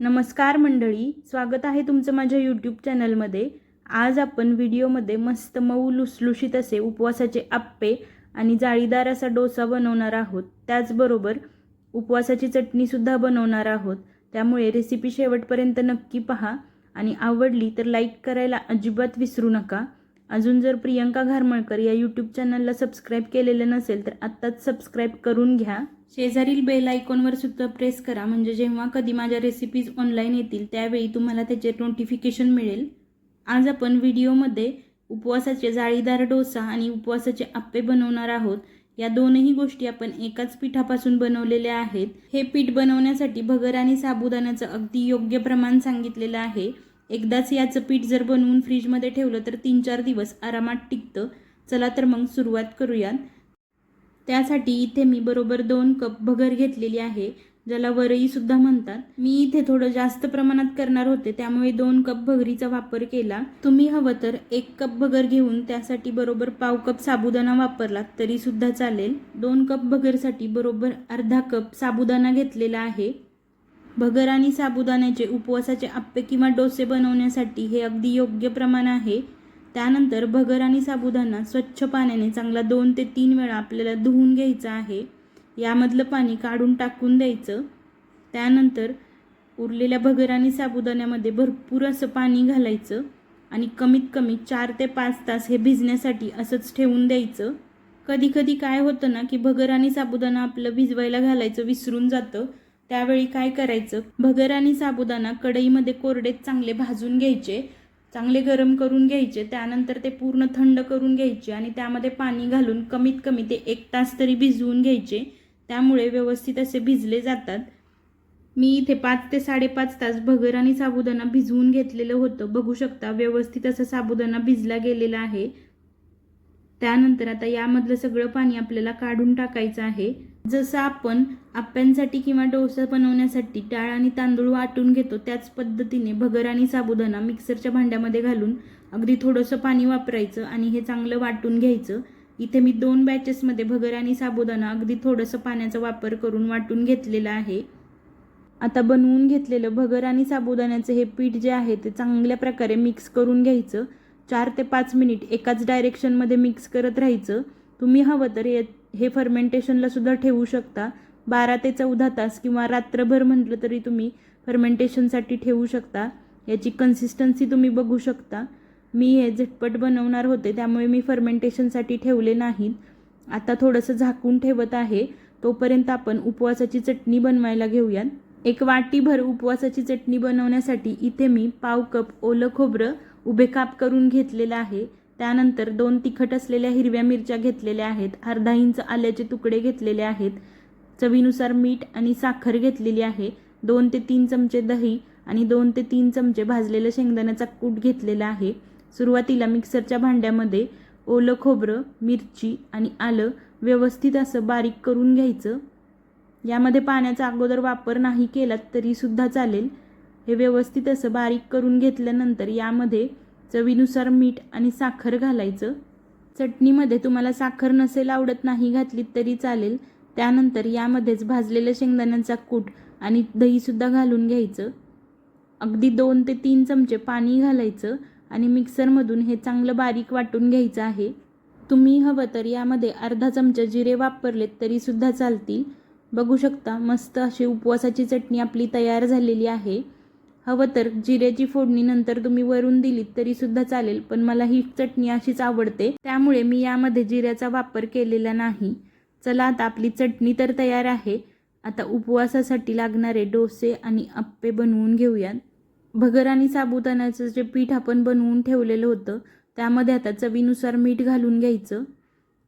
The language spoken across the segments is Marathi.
नमस्कार मंडळी स्वागत आहे तुमचं माझ्या यूट्यूब चॅनलमध्ये आज आपण व्हिडिओमध्ये मस्त मऊ लुसलुशीत असे उपवासाचे आप्पे आणि जाळीदार असा डोसा बनवणार आहोत. त्याचबरोबर उपवासाची चटणीसुद्धा बनवणार आहोत. त्यामुळे रेसिपी शेवटपर्यंत नक्की पहा आणि आवडली तर लाईक करायला अजिबात विसरू नका. अजून जर प्रियंका घारमळकर या यूट्यूब चॅनलला सबस्क्राईब केलेलं नसेल तर आत्ताच सबस्क्राईब करून घ्या. शेजारील बेल आयकॉनवर सुद्धा प्रेस करा. म्हणजे जेव्हा कधी माझ्या रेसिपीज ऑनलाईन येतील त्यावेळी तुम्हाला त्याचे नोटिफिकेशन मिळेल. आज आपण व्हिडिओमध्ये उपवासाचे जाळीदार डोसा आणि उपवासाचे आप्पे बनवणार आहोत. या दोनही गोष्टी आपण एकाच पिठापासून बनवलेल्या आहेत. हे पीठ बनवण्यासाठी भगर आणि साबुदाण्याचं अगदी योग्य प्रमाण सांगितलेलं आहे. एकदाच याचं पीठ जर बनवून फ्रीजमध्ये ठेवलं तर तीन चार दिवस आरामात टिकतं. चला तर मग सुरुवात करूयात. त्यासाठी इथे मी बरोबर दोन कप भगर घेतलेली आहे ज्याला वरईसुद्धा म्हणतात. मी इथे थोडं जास्त प्रमाणात करणार होते त्यामुळे दोन कप भगरीचा वापर केला. तुम्ही हवं तर एक कप भगर घेऊन त्यासाठी बरोबर पाव कप साबुदाणा वापरलात तरीसुद्धा चालेल. दोन कप भगरसाठी बरोबर अर्धा कप साबुदाणा घेतलेला आहे. भगर आणि साबुदाण्याचे उपवासाचे आप्पे किंवा डोसे बनवण्यासाठी हे अगदी योग्य प्रमाण आहे. त्यानंतर भगर आणि साबुदाणा स्वच्छ पाण्याने चांगला दोन ते तीन वेळा आपल्याला धुवून घ्यायचं आहे. यामधलं पाणी काढून टाकून द्यायचं. त्यानंतर उरलेल्या भगर आणि साबुदाण्यामध्ये भरपूर असं पाणी घालायचं आणि कमीत कमी चार ते पाच तास हे भिजण्यासाठी असंच ठेवून द्यायचं. कधी कधी काय होतं ना की भगर आणि साबुदाणा आपलं भिजवायला घालायचं विसरून जातं. त्यावेळी काय करायचं? भगर आणि साबुदाणा कढईमध्ये कोरडेत चांगले भाजून घ्यायचे चांगले गरम करून घ्यायचे त्यानंतर ते पूर्ण थंड करून घ्यायचे आणि त्यामध्ये पाणी घालून कमीत कमी ते एक तास तरी भिजवून घ्यायचे. त्यामुळे व्यवस्थित असे भिजले जातात. मी इथे पाच ते साडेपाच तास भगर आणि साबुदाणा भिजवून घेतलेलं होतं. बघू शकता व्यवस्थित असं साबुदाणा भिजला गेलेला आहे. त्यानंतर आता यामधलं सगळं पाणी आपल्याला काढून टाकायचं आहे. जसं आपण आप्प्यांसाठी किंवा डोसा बनवण्यासाठी डाळ आणि तांदूळ वाटून घेतो त्याच पद्धतीने भगर आणि साबुदाणा मिक्सरच्या भांड्यामध्ये घालून अगदी थोडंसं पाणी वापरायचं आणि हे चांगलं वाटून घ्यायचं. इथे मी दोन बॅचेसमध्ये भगर आणि साबुदाणा अगदी थोडंसं पाण्याचा वापर करून वाटून घेतलेला आहे. आता बनवून घेतलेलं भगर आणि साबुदाण्याचं हे पीठ जे आहे ते चांगल्या प्रकारे मिक्स करून घ्यायचं. चार ते पाच मिनिट एकाच डायरेक्शनमध्ये मिक्स करत राहायचं. तुम्ही हवं तर हे हे फर्मेंटेशनला सुद्धा ठेवू शकता. बारा ते चौदा तास किंवा रात्रभर म्हटलं तरी तुम्ही फर्मेंटेशनसाठी ठेवू शकता. याची कन्सिस्टन्सी तुम्ही बघू शकता. मी हे झटपट बनवणार होते त्यामुळे मी फर्मेंटेशनसाठी ठेवले नाहीत आता थोडंसं झाकून ठेवत आहे. तोपर्यंत आपण उपवासाची चटणी बनवायला घेऊयात. एक वाटीभर उपवासाची चटणी बनवण्यासाठी इथे मी पाव कप ओलं खोबरं उभे काप करून घेतलेलं आहे. त्यानंतर दोन तिखट असलेल्या हिरव्या मिरच्या घेतलेल्या आहेत. अर्धा इंच आल्याचे तुकडे घेतलेले आहेत. चवीनुसार मीठ आणि साखर घेतलेली आहे. दोन ते तीन चमचे दही आणि दोन ते तीन चमचे भाजलेलं शेंगदाण्याचा कूट घेतलेला आहे. सुरुवातीला मिक्सरच्या भांड्यामध्ये ओलं खोबरं मिरची आणि आलं व्यवस्थित असं बारीक करून घ्यायचं. यामध्ये पाण्याचा अगोदर वापर नाही केलात तरीसुद्धा चालेल. हे व्यवस्थित असं बारीक करून घेतल्यानंतर यामध्ये चवीनुसार मीठ आणि साखर घालायचं. चटणीमध्ये तुम्हाला साखर नसेल आवडत नाही घातलीत तरी चालेल. त्यानंतर यामध्येच भाजलेल्या शेंगदाण्यांचा कूट आणि दहीसुद्धा घालून घ्यायचं. अगदी दोन ते तीन चमचे पाणी घालायचं आणि मिक्सरमधून हे चांगलं बारीक वाटून घ्यायचं आहे. तुम्ही हवं तर यामध्ये अर्धा चमचा जिरे वापरलेत तरीसुद्धा चालतील. बघू शकता मस्त अशी उपवासाची चटणी आपली तयार झालेली आहे. हवं तर जिऱ्याची फोडणी नंतर तुम्ही वरून दिलीत तरीसुद्धा चालेल पण मला ही चटणी अशीच आवडते. त्यामुळे मी यामध्ये जिऱ्याचा वापर केलेला नाही. चला आता आपली चटणी तर तयार आहे. आता उपवासासाठी लागणारे डोसे आणि आप्पे बनवून घेऊयात. भगर आणि साबुदाण्याचं जे पीठ आपण बनवून ठेवलेलं होतं त्यामध्ये आता चवीनुसार मीठ घालून घ्यायचं.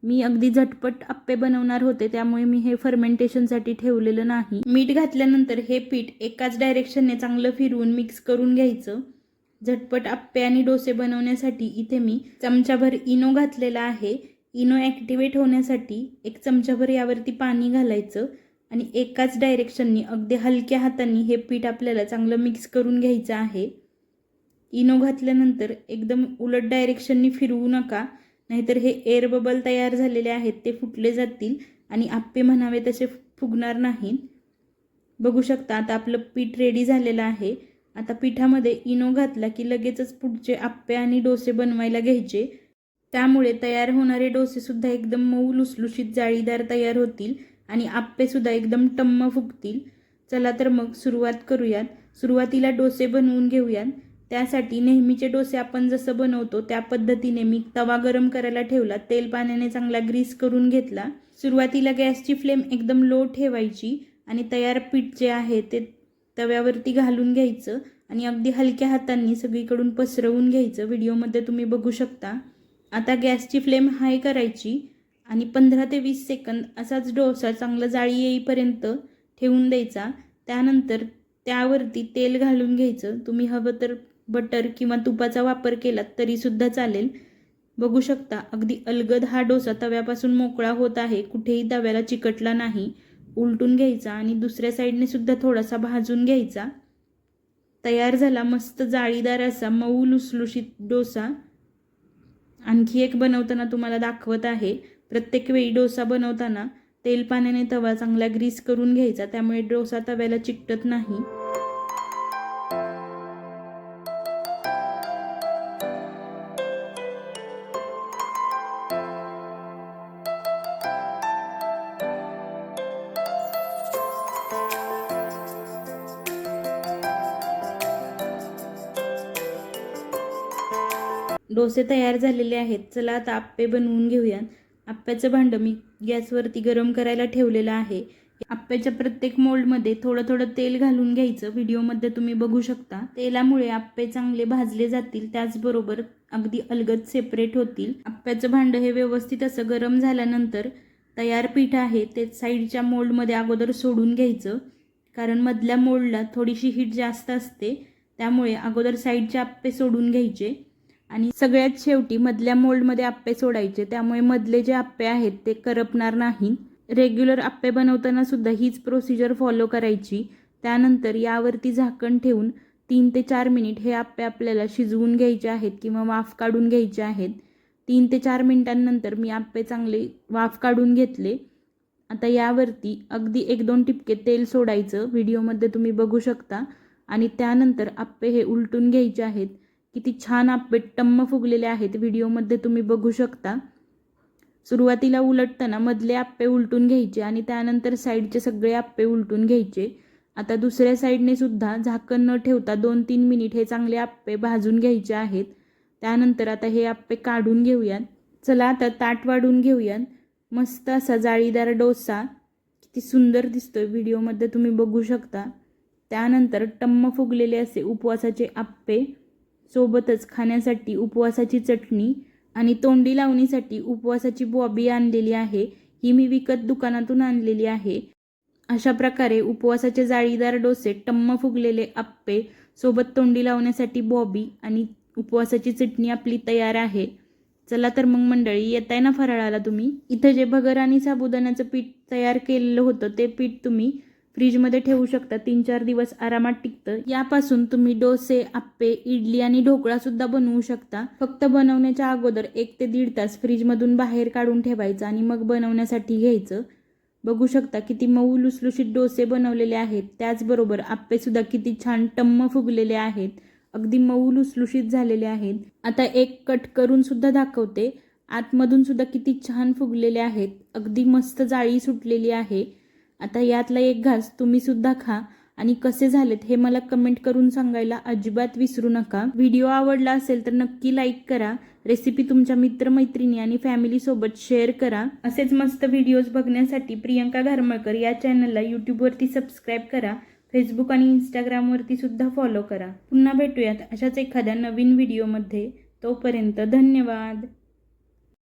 मी अगदी झटपट आप्पे बनवणार होते त्यामुळे मी हे फर्मेंटेशनसाठी ठेवलेलं नाही. मीठ घातल्यानंतर हे पीठ एकाच डायरेक्शनने चांगलं फिरवून मिक्स करून घ्यायचं. झटपट आप्पे आणि डोसे बनवण्यासाठी इथे मी चमचाभर इनो घातलेला आहे. इनो ॲक्टिवेट होण्यासाठी एक चमचाभर यावरती पाणी घालायचं आणि एकाच डायरेक्शननी अगदी हलक्या हातांनी हे पीठ आपल्याला चांगलं मिक्स करून घ्यायचं आहे. इनो घातल्यानंतर एकदम उलट डायरेक्शननी फिरवू नका. नाहीतर हे एअर बबल तयार झालेले आहेत ते फुटले जातील आणि आप्पे म्हणावे तसे फुगणार नाहीत. बघू शकता आता आपलं पीठ रेडी झालेलं आहे. आता पिठामध्ये इनो घातला की लगेचच पुढचे आप्पे आणि डोसे बनवायला घ्यायचे. त्यामुळे तयार होणारे डोसेसुद्धा एकदम मऊ लुसलुशीत जाळीदार तयार होतील आणि आप्पेसुद्धा एकदम टम्म फुगतील. चला तर मग सुरुवात करूयात. सुरुवातीला डोसे बनवून घेऊयात. त्यासाठी नेहमीचे डोसे आपण जसं बनवतो त्या पद्धतीने मी तवा गरम करायला ठेवला तेल पाण्याने चांगला ग्रीस करून घेतला. सुरुवातीला गॅसची फ्लेम एकदम लो ठेवायची आणि तयार पीठ जे आहे ते तव्यावरती घालून घ्यायचं आणि अगदी हलक्या हातांनी सगळीकडून पसरवून घ्यायचं. व्हिडिओमध्ये तुम्ही बघू शकता. आता गॅसची फ्लेम हाय करायची आणि पंधरा ते वीस सेकंद असाच डोसा चांगला जाळी येईपर्यंत ठेवून द्यायचा. त्यानंतर त्यावरती तेल घालून घ्यायचं. तुम्ही हवं तर बटर किंवा तुपाचा वापर केलात तरीसुद्धा चालेल. बघू शकता अगदी अलगद हा डोसा तव्यापासून मोकळा होत आहे कुठेही तव्याला चिकटला नाही. उलटून घ्यायचा आणि दुसऱ्या साईडने सुद्धा थोडासा भाजून घ्यायचा. तयार झाला मस्त जाळीदार असा मऊ लुसलुशीत डोसा. आणखी एक बनवताना तुम्हाला दाखवत आहे. प्रत्येक वेळी डोसा बनवताना तेल पाण्याने तवा चांगला ग्रीस करून घ्यायचा त्यामुळे डोसा तव्याला चिकटत नाही. डोसे तयार झालेले आहेत. चला आता आप्पे बनवून घेऊयात. आप्प्याचं भांडं मी गॅसवरती गरम करायला ठेवलेलं आहे. आप्प्याच्या प्रत्येक मोल्डमध्ये थोडं थोडं तेल घालून घ्यायचं. व्हिडिओमध्ये तुम्ही बघू शकता. तेलामुळे आप्पे चांगले भाजले जातील. त्याचबरोबर अगदी अलगद सेपरेट होतील. आप्प्याचं भांडं हे व्यवस्थित असं गरम झाल्यानंतर तयार पीठ आहे ते साईडच्या मोल्डमध्ये अगोदर सोडून घ्यायचं. कारण मधल्या मोल्डला थोडीशी हीट जास्त असते. त्यामुळे अगोदर साईडचे आप्पे सोडून घ्यायचे. आणि सगळ्यात शेवटी मधल्या मोल्डमध्ये आप्पे सोडायचे. त्यामुळे मधले जे आप्पे आहेत ते करपणार नाही रेग्युलर आप्पे बनवताना सुद्धा हीच प्रोसिजर फॉलो करायची. त्यानंतर यावरती झाकण ठेवून तीन ते चार मिनिट हे आप्पे आपल्याला शिजवून घ्यायचे आहेत किंवा वाफ काढून घ्यायचे आहेत. तीन ते चार मिनिटांनंतर मी आप्पे चांगले वाफ काढून घेतले. आता यावरती अगदी एक दोन टिपके तेल सोडायचं. व्हिडिओमध्ये तुम्ही बघू शकता. आणि त्यानंतर आप्पे हे उलटून घ्यायचे आहेत. किती छान आप्पे टम्म फुगलेले आहेत. व्हिडिओमध्ये तुम्ही बघू शकता. सुरुवातीला उलटताना मधले आप्पे उलटून घ्यायचे आणि त्यानंतर साईडचे सगळे आप्पे उलटून घ्यायचे. आता दुसऱ्या साईडने सुद्धा झाकण न ठेवता दोन तीन मिनिट हे चांगले आप्पे भाजून घ्यायचे आहेत. त्यानंतर आता हे आप्पे काढून घेऊयात. चला आता ताट वाढून घेऊयात. मस्त असा जाळीदार डोसा. किती सुंदर दिसतोय व्हिडिओमध्ये तुम्ही बघू शकता. त्यानंतर टम्म फुगलेले असे उपवासाचे आप्पे. सोबतच खाण्यासाठी उपवासाची चटणी आणि तोंडी लावणीसाठी उपवासाची बॉबी आणलेली आहे. ही मी विकत दुकानातून आणलेली आहे. अशा प्रकारे उपवासाचे जाळीदार डोसे टम्म फुगलेले आप्पे सोबत तोंडी लावण्यासाठी बॉबी आणि उपवासाची चटणी आपली तयार आहे. चला तर मग मंडळी येताय ना फराळाला तुम्ही? इथं जे भगर आणि साबुदाण्याचं पीठ तयार केलेलं होतं ते पीठ तुम्ही फ्रीजमध्ये ठेवू शकता. तीन चार दिवस आरामात टिकतं. यापासून तुम्ही डोसे आप्पे इडली आणि ढोकळा सुद्धा बनवू शकता. फक्त बनवण्याच्या अगोदर एक ते दीड तास फ्रीजमधून बाहेर काढून ठेवायचं आणि मग बनवण्यासाठी घ्यायचं. बघू शकता किती मऊ लुसलुशीत डोसे बनवलेले आहेत. त्याचबरोबर आप्पेसुद्धा किती छान टम्म फुगलेले आहेत. अगदी मऊ लुसलुशीत झालेले आहेत. आता एक कट करून सुद्धा दाखवते. आतमधून सुद्धा किती छान फुगलेले आहेत. अगदी मस्त जाळी सुटलेली आहे. आता यातला एक घास तुम्ही सुद्धा खा. आणि कसे झालेत हे मला कमेंट करून सांगायला अजिबात विसरू नका. व्हिडिओ आवडला असेल तर नक्की लाईक करा. रेसिपी तुमच्या मित्रमैत्रिणी आणि फॅमिलीसोबत शेअर करा. असेच मस्त व्हिडिओज बघण्यासाठी प्रियंका घारमळकर या चॅनलला यूट्यूबवरती सबस्क्राईब करा. फेसबुक आणि इंस्टाग्रामवरती सुद्धा फॉलो करा. पुन्हा भेटूयात अशाच एखाद्या नवीन व्हिडिओमध्ये तोपर्यंत धन्यवाद.